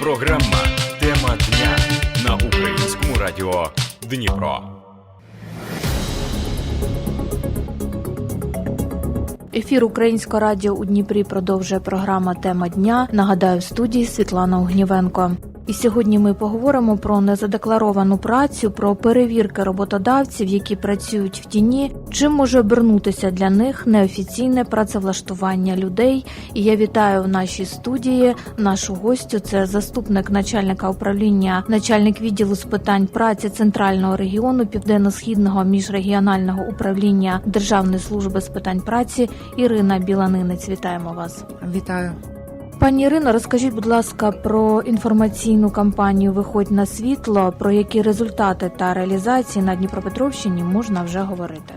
Програма Тема дня на українському радіо Дніпро. Ефір Українського радіо у Дніпрі продовжує програма Тема дня. Нагадаю, в студії Світлана Огнівенко. І сьогодні ми поговоримо про незадекларовану працю, про перевірки роботодавців, які працюють в тіні. Чим може обернутися для них неофіційне працевлаштування людей? І я вітаю в нашій студії нашу гостю. Це заступник начальника управління, начальник відділу з питань праці центрального регіону південно-східного міжрегіонального управління Державної служби з питань праці Ірина Біланинець. Вітаємо вас. Вітаю. Пані Ірино, розкажіть, будь ласка, про інформаційну кампанію Виходь на світло, про які результати та реалізації на Дніпропетровщині можна вже говорити.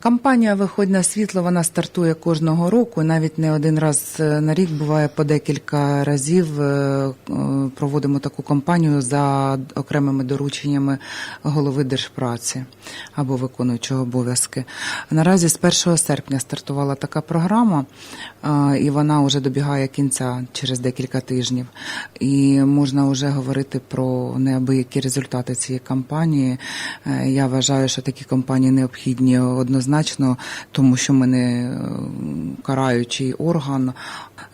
Кампанія Виходь на світло. Вона стартує кожного року. Навіть не один раз е, на рік буває по декілька разів. е, е, Проводимо таку кампанію за окремими дорученнями голови держпраці або виконуючого обов'язки. Наразі з 1 серпня стартувала така програма, і вона вже добігає кінця через декілька тижнів. І можна вже говорити про неабиякі результати цієї кампанії. Е, Я вважаю, що такі кампанії необхідні однозначно, тому що ми не е, караючий орган.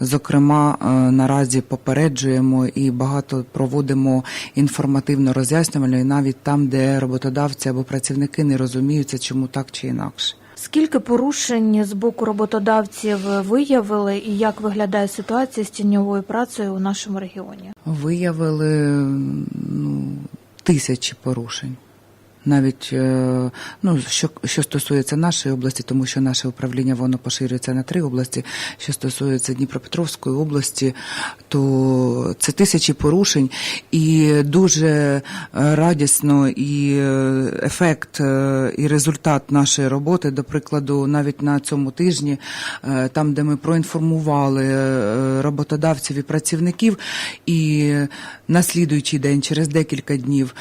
Зокрема, е, наразі попереджуємо і багато проводимо інформативно роз'яснювально, і навіть там, де роботодавці або працівники не розуміються, чому так чи інакше. Скільки порушень з боку роботодавців виявили, і як виглядає ситуація з тіньовою працею у нашому регіоні? Виявили ну, тисячі порушень. Навіть е, ну, що, що стосується нашої області, тому що наше управління воно поширюється на три області. Що стосується Дніпропетровської області, то це тисячі порушень, і дуже е, радісно і е, ефект і результат нашої роботи, до прикладу, навіть на цьому тижні, там, де ми проінформували роботодавців і працівників, і на слідуючий день, через декілька днів,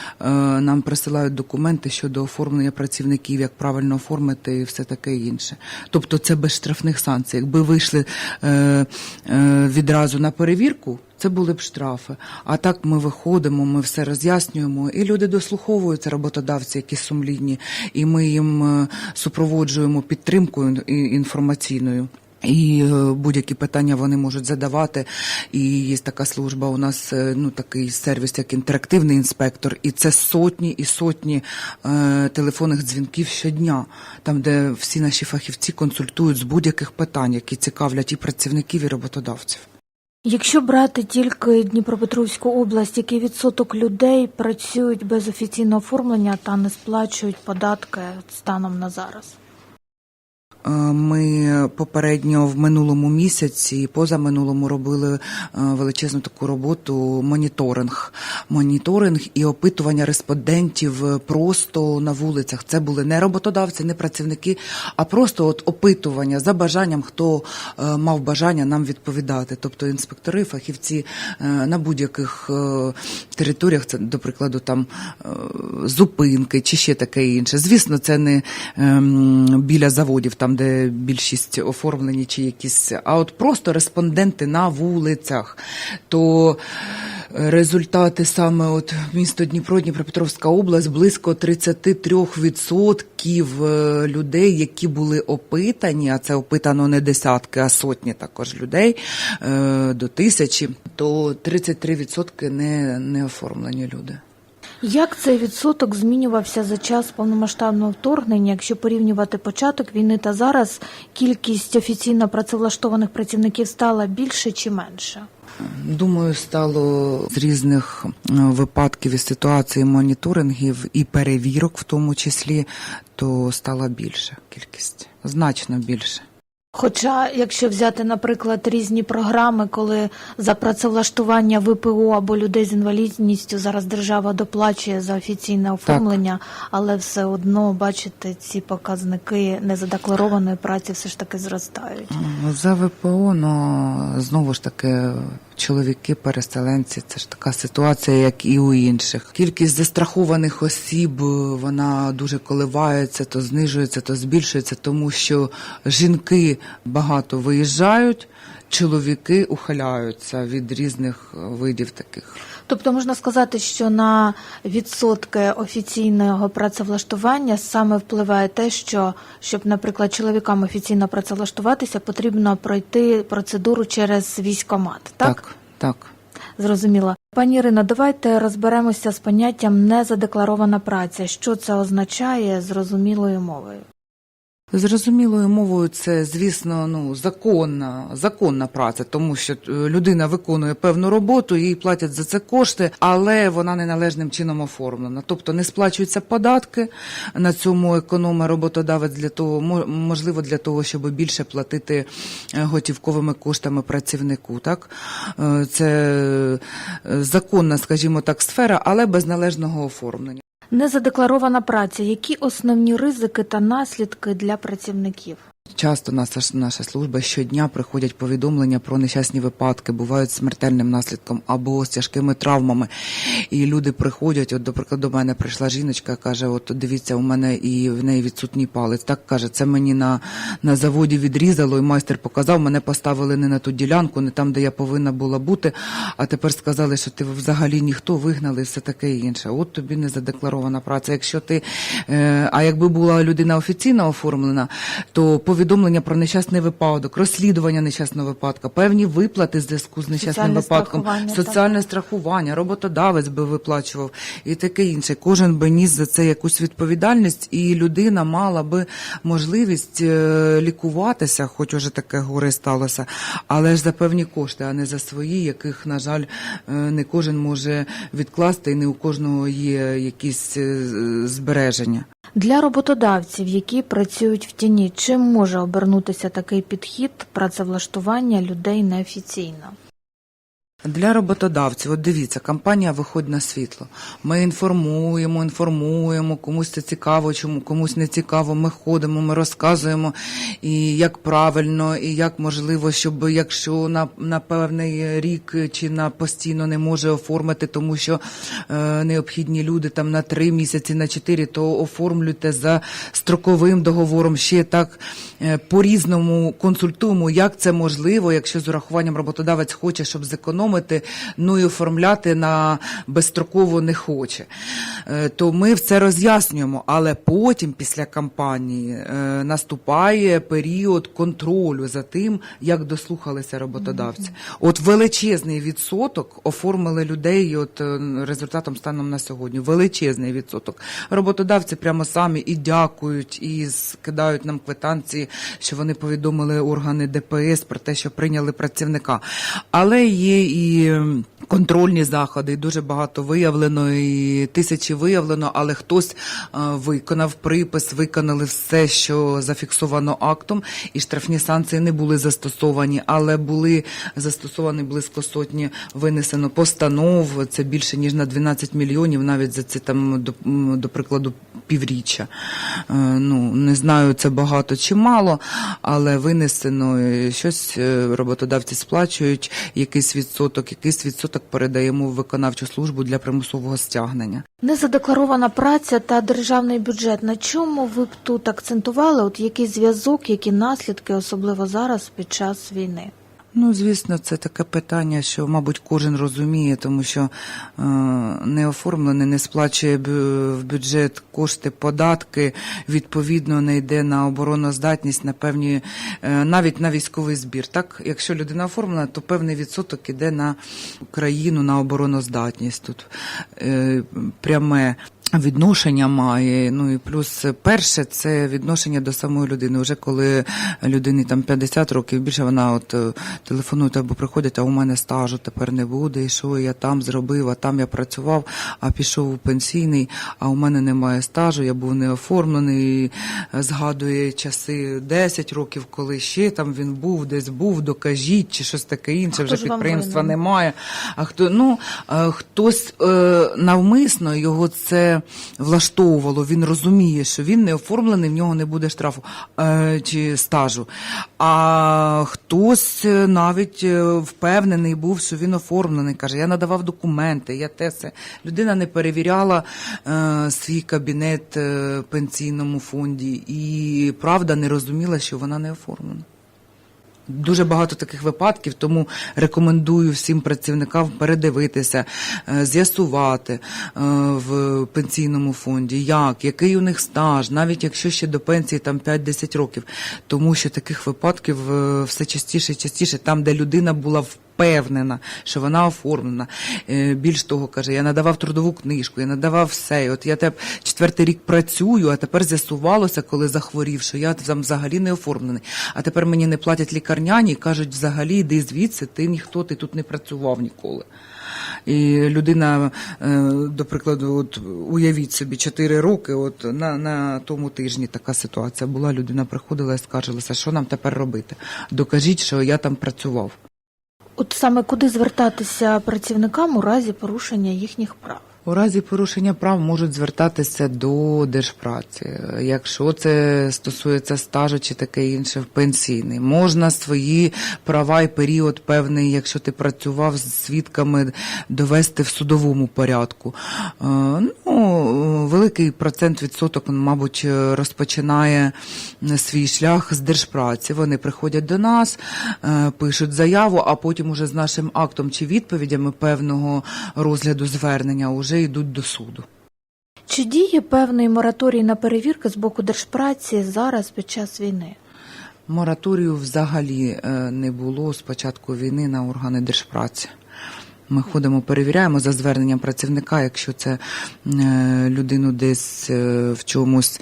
нам присилають документи щодо оформлення працівників, як правильно оформити і все таке інше. Тобто це без штрафних санкцій. Якби вийшли е, е, відразу на перевірку. Це були б штрафи. А так ми виходимо, ми все роз'яснюємо, і люди дослуховуються, роботодавці, які сумлінні, і ми їм е, супроводжуємо підтримкою інформаційною. І е, будь-які питання вони можуть задавати. І є така служба. У нас е, ну такий сервіс, як інтерактивний інспектор, і це сотні і сотні е, телефонних дзвінків щодня, там де всі наші фахівці консультують з будь-яких питань, які цікавлять і працівників, і роботодавців. Якщо брати тільки Дніпропетровську область, який відсоток людей працюють без офіційного оформлення та не сплачують податки станом на зараз? Е, Ми попередньо в минулому місяці позаминулому робили е, величезну таку роботу моніторинг. Моніторинг і опитування респондентів е, просто на вулицях. Це були не роботодавці, не працівники, а просто от опитування за бажанням, хто мав бажання нам відповідати. Тобто інспектори, фахівці на будь-яких територіях, це, до прикладу, там зупинки чи ще таке інше. Звісно, це не ем, біля заводів, там де більшість оформлені чи якісь, а от просто респонденти на вулицях. То результати саме от місто Дніпро, Дніпропетровська область, близько 33% е, людей, які були опитані, а це опитано не десятки, а сотні також людей е, до тисячі, то 33% не, не оформлені люди. Як цей відсоток змінювався за час повномасштабного вторгнення? Якщо порівнювати початок війни та зараз, кількість офіційно працевлаштованих працівників стала більше чи менше? Думаю, стало з різних е, випадків і ситуацій моніторингів і перевірок, в тому числі, то стала більша кількість, значно більше. Хоча, якщо взяти, наприклад, різні програми, коли за працевлаштування ВПО або людей з інвалідністю зараз держава доплачує за офіційне оформлення, але все одно бачите, ці показники незадекларованої праці все ж таки зростають. За ВПО, ну знову ж таки, чоловіки, переселенці, це ж така ситуація, як і у інших. Кількість застрахованих осіб вона дуже коливається, то знижується, то збільшується, тому що жінки багато виїжджають. чоловіки ухиляються від різних е, видів таких. Тобто можна сказати, що на відсотки офіційного працевлаштування саме впливає те, що щоб, наприклад, чоловікам офіційно працевлаштуватися, потрібно пройти процедуру через військомат. Так, так. так. зрозуміло. Пані Ірино, давайте розберемося з поняттям незадекларована праця. Що це означає зрозумілою мовою? Зрозумілою мовою це, звісно, ну законна, законна праця, тому що е, людина виконує певну роботу, їй платять за це кошти, але вона неналежним чином оформлена. Тобто не сплачуються податки на цьому економить роботодавець для того, мо- можливо, для того, щоб більше платити е, готівковими коштами працівнику. Так Е, це законна, скажімо так, сфера, але без належного оформлення. Незадекларована праця. Які основні ризики та наслідки для працівників? Часто наша, наша служба щодня приходять повідомлення про нещасні випадки, бувають смертельним наслідком або з тяжкими травмами. І люди приходять, от, наприклад, до мене прийшла жіночка, каже: От дивіться, у мене і в неї відсутній палець. Так каже, це мені на, на заводі відрізало, і майстер показав, мене поставили не на ту ділянку, не там, де я повинна була бути. А тепер сказали, що ти взагалі ніхто вигнали, все таке інше. От тобі не задекларована праця. Якщо ти, е, а якби була людина офіційно оформлена, то повідомлення про нещасний випадок, розслідування нещасного випадка, певні виплати в зв'язку з нещасним Соціальне випадком, страхування, так. соціальне страхування, роботодавець би виплачував і таке інше. Кожен би ніс за це якусь відповідальність, і людина мала би можливість е, лікуватися, хоч уже таке горе сталося, але ж за певні кошти, а не за свої, яких, на жаль, е, не кожен може відкласти, і не у кожного є якісь е, збереження. Для роботодавців, які працюють в тіні, чим може обернутися такий підхід працевлаштування людей неофіційно? Для роботодавців, от дивіться, компанія виходить на світло. Ми інформуємо, інформуємо, комусь це цікаво, чому комусь не цікаво. Ми ходимо, ми розказуємо і як правильно, і як можливо, щоб якщо на, на певний рік чи на постійно не може оформити, тому що е, необхідні люди там на три місяці, на чотири, то оформлюйте за строковим договором. Ще так е, по-різному консультуємо, як це можливо, якщо з урахуванням роботодавець хоче, щоб зекономити, ну і оформляти на безстроково не хоче. Е, То ми все роз'яснюємо, але потім, після кампанії, е, наступає період контролю за тим, як дослухалися роботодавці. От величезний відсоток оформили людей, от е, результатом станом на сьогодні. Величезний відсоток. Роботодавці прямо самі і дякують, і скидають нам квитанції, що вони повідомили органи ДПС про те, що прийняли працівника. Але є і Um, контрольні заходи, дуже багато виявлено, і тисячі виявлено, але хтось е, виконав припис, виконали все, що зафіксовано актом, і штрафні санкції не були застосовані, але були застосовані близько сотні винесено постанов. Це більше ніж на 12 мільйонів, навіть за це там до, до прикладу півріччя. Е, Ну не знаю, це багато чи мало, але винесено е, щось роботодавці сплачують, якийсь відсоток, якийсь відсоток передаємо в виконавчу службу для примусового стягнення. Незадекларована праця та державний бюджет. На чому ви б тут акцентували? От який зв'язок, які наслідки, особливо зараз під час війни? Ну, звісно, це таке питання, що, мабуть, кожен розуміє, тому що е, не оформлений, не сплачує в бюджет кошти, податки, відповідно, не йде на обороноздатність, на певні, е, навіть на військовий збір. Так, якщо людина оформлена, то певний відсоток іде на країну, на обороноздатність. Тут е, пряме відношення має. Ну і плюс перше це відношення до самої людини. Вже коли людині там 50 років більше вона от е, телефонує або приходить, а у мене стажу тепер не буде. І що я там зробив, а там я працював, а пішов у пенсійний, а у мене немає стажу, я був не оформлений. Згадує часи 10 років, коли ще там він був, десь був, докажіть, чи щось таке інше. Вже підприємства немає. А хто ну е, хтось е, навмисно його це влаштовувало. Він розуміє, що він не оформлений, в нього не буде штрафу е, чи стажу. А хтось е, навіть е, впевнений був, що він оформлений. каже: я надавав документи, я те все. Людина не перевіряла е, свій кабінет е, пенсійному фонді і правда не розуміла, що вона не оформлена. Дуже багато таких випадків, тому рекомендую всім працівникам передивитися, е, з'ясувати е, в пенсійному фонді, як, який у них стаж, навіть якщо ще до пенсії там 5-10 років. Тому що таких випадків е, все частіше і частіше, там, де людина була впевнена, що вона оформлена. Е, Більш того, каже, я надавав трудову книжку, я надавав все. І От я теп четвертий рік працюю, а тепер з'ясувалося, коли захворів, що я там взагалі не оформлений. А тепер мені не платять лікарняні і кажуть, взагалі йди звідси, ти ніхто, ти тут не працював ніколи. І людина, е, до прикладу, от уявіть собі, 4 роки, от на, на тому тижні така ситуація була. Людина приходила і скаржилася, що нам тепер робити. Докажіть, що я там працював. От саме куди звертатися працівникам у разі порушення їхніх прав? У разі порушення прав можуть звертатися до держпраці. Якщо це стосується стажу чи таке інше, в пенсійний. Можна свої права і період певний, якщо ти працював з свідками, довести в судовому порядку. Е, Ну, великий процент відсоток, мабуть, розпочинає свій шлях з держпраці. Вони приходять до нас, е, пишуть заяву, а потім уже з нашим актом чи відповідями певного розгляду звернення вже йдуть до суду. Чи діє певний мораторій на перевірки з боку держпраці зараз під час війни? Мораторію взагалі е, не було з початку війни на органи держпраці. Ми ходимо, перевіряємо за зверненням працівника, якщо це е, людину десь е, в чомусь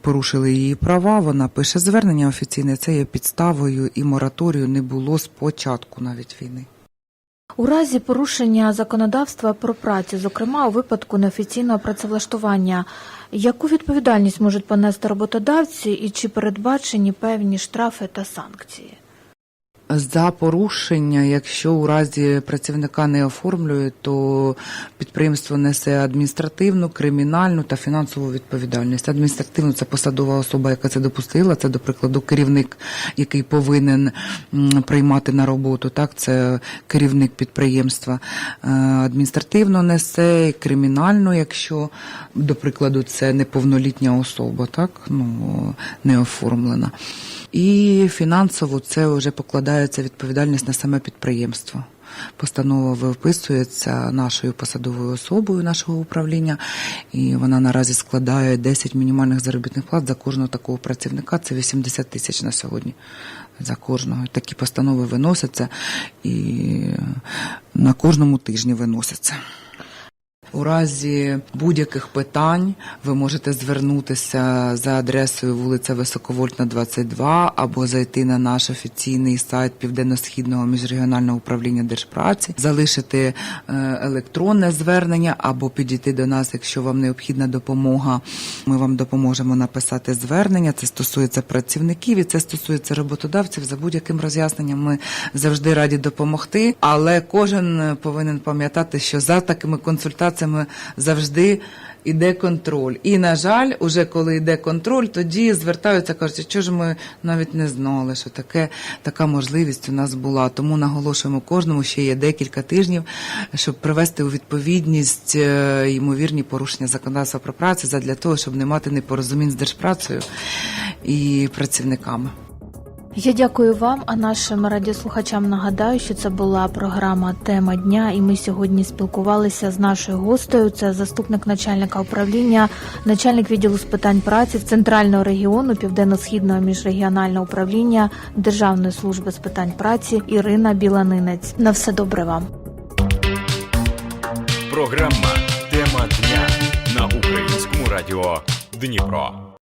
порушили її права, вона пише звернення офіційне, це є підставою і мораторію не було з початку навіть війни. У разі порушення законодавства про працю, зокрема у випадку неофіційного працевлаштування, яку відповідальність можуть понести роботодавці і чи передбачені певні штрафи та санкції? За порушення, якщо у разі працівника не оформлює, то підприємство несе адміністративну, кримінальну та фінансову відповідальність. Адміністративну це посадова особа, яка це допустила. Це, до прикладу, керівник, який повинен приймати на роботу. Так, це керівник підприємства. Е, Адміністративно несе, і кримінальну, якщо, до прикладу, це неповнолітня особа, так ну не оформлена. І фінансово це вже покладається відповідальність на саме підприємство. Постанова виписується нашою посадовою особою нашого управління, і вона наразі складає 10 мінімальних заробітних плат за кожного такого працівника. Це 80 тисяч на сьогодні за кожного. Такі постанови виносяться і на кожному тижні виносяться. У разі будь-яких питань ви можете звернутися за адресою вулиця Високовольтна, 22 або зайти на наш офіційний сайт Південно-Східного міжрегіонального управління держпраці, залишити е, електронне звернення або підійти до нас, якщо вам необхідна допомога. Ми вам допоможемо написати звернення. Це стосується працівників і це стосується роботодавців. За будь-яким роз'ясненням ми завжди раді допомогти, але кожен повинен пам'ятати, що за такими консультаціями завжди іде контроль. І, на жаль, уже коли йде контроль, тоді звертаються, кажуть, що ж ми навіть не знали, що таке, така можливість у нас була. Тому наголошуємо кожному, ще є декілька тижнів, щоб привести у відповідність е, ймовірні порушення законодавства про працю задля того, щоб не мати непорозумінь з держпрацею і працівниками. Я дякую вам, а нашим радіослухачам нагадаю, що це була програма Тема дня, і ми сьогодні спілкувалися з нашою гостею. Це заступник начальника управління, начальник відділу з питань праці в центрального регіону Південно-Східного міжрегіонального управління Державної служби з питань праці Ірина Біланинець. На все добре вам. Програма Тема дня на українському радіо Дніпро.